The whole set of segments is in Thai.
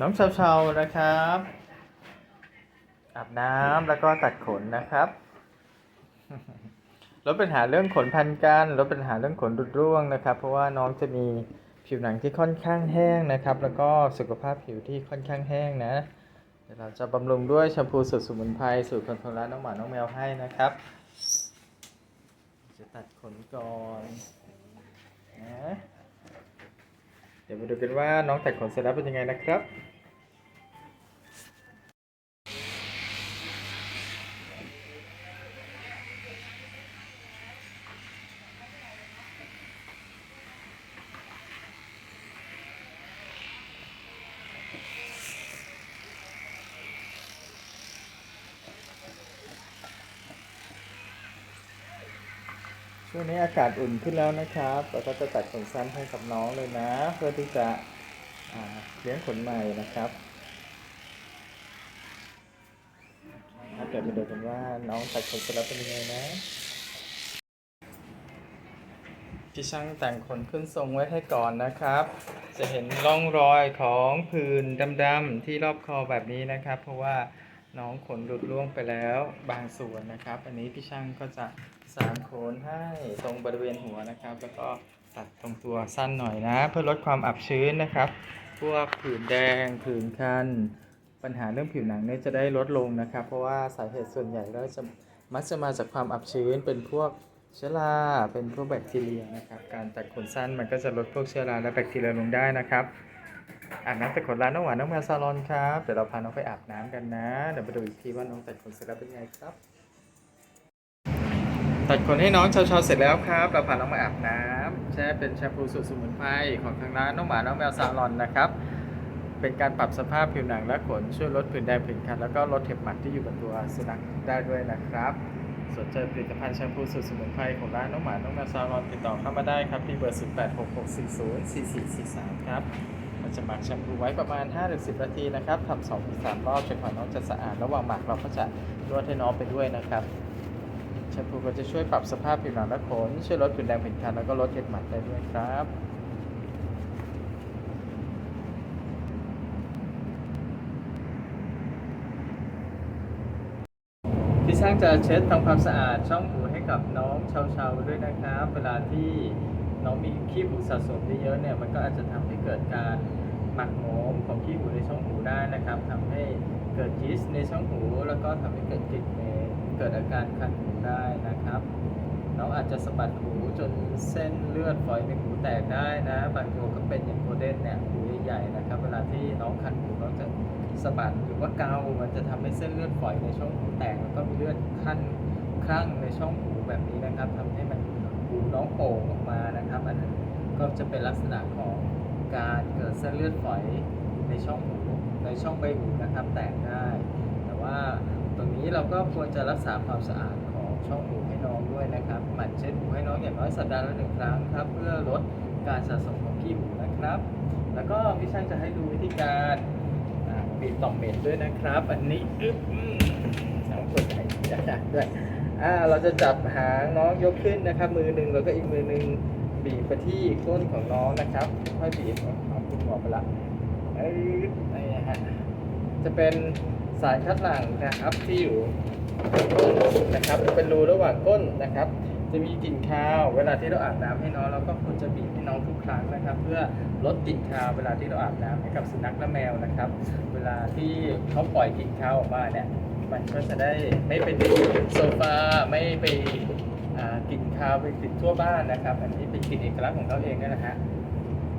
น้องเชาๆนะครับ อาบน้ำแล้วก็ตัดขนนะครับลดปัญหาเรื่องขนพันกันลดปัญหาเรื่องขนรุดร่วงนะครับ เพราะว่าน้องจะมีผิวหนังที่ค่อนข้างแห้งนะครับ แล้วก็สุขภาพผิวที่ค่อนข้างแห้งนะเดี๋ยวเราจะบำรุงด้วยแชมพูสูตรสมุนไพรสูตรคอนโทรลน้องหมาน้องแมวให้นะครับ จะตัดขนก่อนนะเดี๋ยว มาดูกันว่าน้องแต่งขนเสร็จแล้วเป็นยังไงนะครับ ช่วงนี้อากาศอุ่นขึ้นแล้วนะครับเราก็จะตัดขนสั้นให้กับน้องเลยนะ เพื่อที่จะเลี้ยงขนใหม่นะครับถ้าเกิดมาดูกันว่าน้องตัดขนเสร็จแล้วเป็นยังไงนะพี่ช่างแต่งขนขึ้นทรงไว้ให้ก่อนนะครับ จะเห็นร่องรอยของผื่นดำๆที่รอบคอแบบนี้นะครับ เพราะว่าน้องขนหลุดร่วงไปแล้วบางส่วนนะครับ อันนี้พี่ช่างก็จะ สานโคนให้ตรงบริเวณหัวนะครับ แล้วก็ตัดตรงตัวสั้นหน่อยนะ เพื่อลดความอับชื้นนะครับ พวกผื่นแดงผื่นคัน ปัญหาเรื่องผิวหนังเนี่ยจะได้ลดลงนะครับ เพราะว่าสาเหตุส่วนใหญ่แล้วจะมักจะมาจากความอับชื้นเป็นพวกเชื้อราเป็นพวกแบคทีเรียนะครับ การตัดขนสั้นมันก็จะลดพวกเชื้อราและแบคทีเรียลงได้นะครับอาบน้ำตัดขนร้านน้องหวานน้องแมวซาลอนครับ เดี๋ยวเราพาน้องไปอาบน้ำกันนะ เดี๋ยวมาดูอีกทีว่าน้องตัดขนเสร็จแล้วเป็นไงครับ ตัดขนให้น้องเช้าๆเสร็จแล้วครับ เราพาน้องมาอาบน้ำแช่เป็นแชมพูสูตรสมุนไพรของทางร้านน้องหมาน้องแมวซาลอนนะครับ เป็นการปรับสภาพผิวหนังและขนช่วยลดผื่นแดงผื่นคันแล้วก็ลดเห็บหมัดที่อยู่บนตัวสุนัขได้ด้วยนะครับสนใจผลิตภัณฑ์แชมพูสูตรสมุนไพรของร้านน้องหมาน้องแมวซาลอนติดต่อเข้ามาได้ครับที่เบอร์ 0866404443 ครับเราจะหมักแชมพูไว้ประมาณ 5-10 นาทีนะครับทำ2-3รอบจนกว่าน้องจะสะอาดระหว่างหมักเราก็จะนวดให้น้องไปด้วยนะครับ มพูก็จะช่วยปรับสภาพผิวหนังและขน ช่วยลดผื่นแดงผื่นคันแล้วก็ลดเห็บหมัดได้ด้วยครับพี่ช่างจะเช็ดทำความสะอาดช่องหูให้กับน้องเชาๆด้วยนะครับ เวลาที่น้องมีขี้หูสะสมเยอะๆเนี่ยมันก็อาจจะทำให้เกิดการหมักหมมของขี้หูในช่องหูได้นะครับทำให้เกิดยีสต์ในช่องหู แล้วก็ทำให้เกิดกลิ่นเหม็น เกิดอาการคันหูได้นะครับน้องอาจจะสะบัดหูจนเส้นเลือดฝอยในหูแตกได้นะ บางตัวก็เป็นอย่างโกลเด้นเนี่ยหูใหญ่ๆนะครับ เวลาที่น้องคันหูน้องจะสะบัดหรือว่าเกา มันจะทำให้เส้นเลือดฝอยในช่องหูแตกแล้วก็มีเลือดขั้นคลั่งในช่องหูแบบนี้นะครับทำให้มันหูน้องโป่งออกมานะครับอันนั้นก็จะเป็นลักษณะของการเกิดเส้นเลือดฝอยในช่องหูในช่องใบหูนะครับแตกได้ แต่ว่า ตรงนี้เราก็ควรจะรักษาความสะอาดของช่องหูให้น้องด้วยนะครับหมั่นเช็ดหูให้น้องอย่างน้อยสัปดาห์ละหนึ่งครั้งครับ เพื่อลดการสะสมของขี้หูนะครับ แล้วก็พี่ช่างจะให้ดูวิธีการอ่าบีบต่อมเม็นด้วยนะครับ อันนี้อึ๊บอืมน้องกดไหนจะจับด้วยอ่าเราจะจับหางน้องยกขึ้นนะครับ มือหนึ่งแล้วก็อีกมือหนึ่งบีบไปที่ก้นของน้องนะครับ ค่อยบีบเอาคุณหมอไปละเอ้ยนี่นะฮะ จะเป็นสารคัดหลั่งนะครับที่อยู่ก้นนะครับ เป็นรูระหว่างก้นนะครับ จะมีกลิ่นคาว เวลาที่เราอาบน้ำให้น้องเราก็ควรจะบีบให้น้องทุกครั้งนะครับ เพื่อลดกลิ่นคาวเวลาที่เราอาบน้ำให้กับสุนัขและแมวนะครับ เวลาที่เขาปล่อยกลิ่นคาวออกมาเนี่ยมันก็จะได้ไม่ไปติดโซฟาไม่ไปกลิ่นคาวไปติดทั่วบ้านนะครับ อันนี้เป็นกลิ่นเอกลักษณ์ของเขาเองนั่นแหละฮะ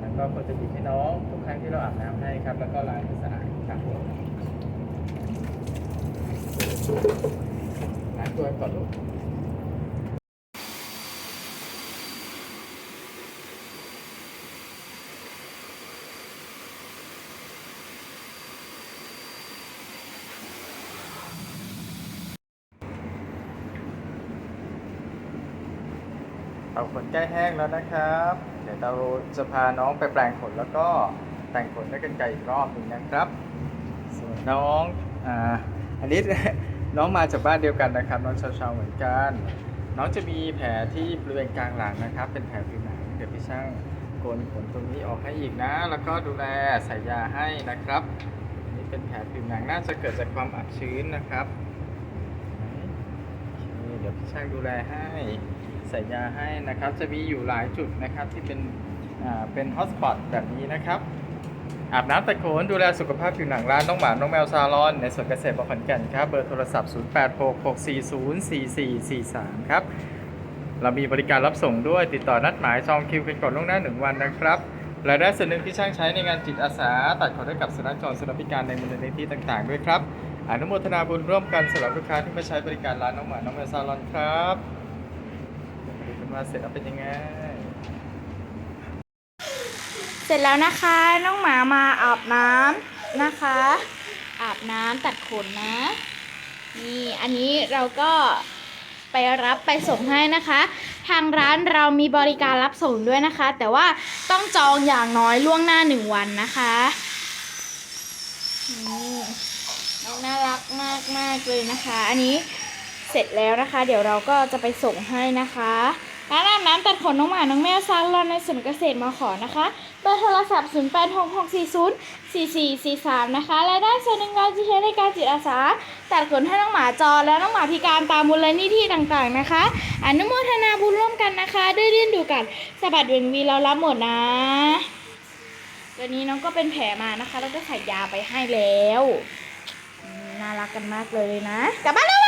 แล้วก็ควรจะบีบให้น้องทุกครั้งที่เราอาบน้ำให้ครับ แล้วก็ล้างให้สะอาดครับผม ล้างตัวก่อนลูกเอาขนใกล้แห้งแล้วนะครับ เดี๋ยวเราจะพาน้องไปแปลงขนแล้วก็แต่งขนด้วยกันไกรอีกรอบหนึ่งนะครับส่วนน้องอ่าอันนี้ น้องมาจากบ้านเดียวกันนะครับ น้องชาวๆเหมือนกัน น้องจะมีแผลที่บริเวณกลางหลังนะครับ เป็นแผลผิวหนังเดี๋ยวพี่ช่างโกนขนตรงนี้ออกให้อีกนะ แล้วก็ดูแลใส่ยาให้นะครับ นี่เป็นแผลผิวหนังน่าจะเกิดจากความอับชื้นนะครับเดี๋ยวพี่ช่างดูแลให้ใส่ยาให้นะครับ จะมีอยู่หลายจุดนะครับที่เป็นเป็นฮอตสปอตแบบนี้นะครับ อาบน้ำตะโขนดูแลสุขภาพผิวหนังร้านน้องหมา น้องแมวซาลอน ในสวนเกษตรบขอนแก่นครับ เบอร์โทรศัพท์ 0866404443 ครับ เรามีบริการรับส่งด้วยติดต่อนัดหมายจองคิวเป็นก่อนล่วงหน้า 1 วันนะครับรายได้ส่วนหนึ่งที่ช่างใช้ในงานจิตอาสา ตัดขนให้กับสุนัขจรสุนัขพิการในมูลนิธิต่างๆ ด้วยครับอนุโมทนาบุญร่วมกันสำหรับลูกค้าที่มาใช้บริการร้านน้องหมา น้องแมวซาลอนครับดูกันว่าเสร็จแล้วเป็นยังไง ร็จแล้วนะคะ น้องหมามาอาบน้ำนะคะ อาบน้ำตัดขนนะ นี่อันนี้เราก็ไปรับไปส่งให้นะคะ ทางร้านเรามีบริการรับส่งด้วยนะคะ แต่ว่าต้องจองอย่างน้อยล่วงหน้าหนึ่งวันนะคะนี่น้องน่ารักมากมากเลยนะคะ อันนี้เสร็จแล้วนะคะ เดี๋ยวเราก็จะไปส่งให้นะคะ ร้านอาบน้ำตัดขนน้องหมาน้องแมวซาลอนในสวนเกษตรมาขอนะคะเบอร์โทรศัพท์ 0 8 6 6 4 0 4 4 4 3 นะคะและได้ส่วนหนึ่งเราจะใช้ในการจิตอาสา ตัดขนให้น้องหมาจรและน้องหมาพิการตามมูลนิธิต่างๆนะคะ อนุโมทนาบุญร่วมกันนะคะ ด้วยเรียนดูกันสะบัดเวงวีเรารับหมดนะตัวนี้น้องก็เป็นแผลมานะคะ แล้วก็ใส่ยาไปให้แล้ว น่ารักกันมากเลยนะ กลับบ้านแล้วมากลับบ้านมามามามามามานะกลับบ้านแล้ว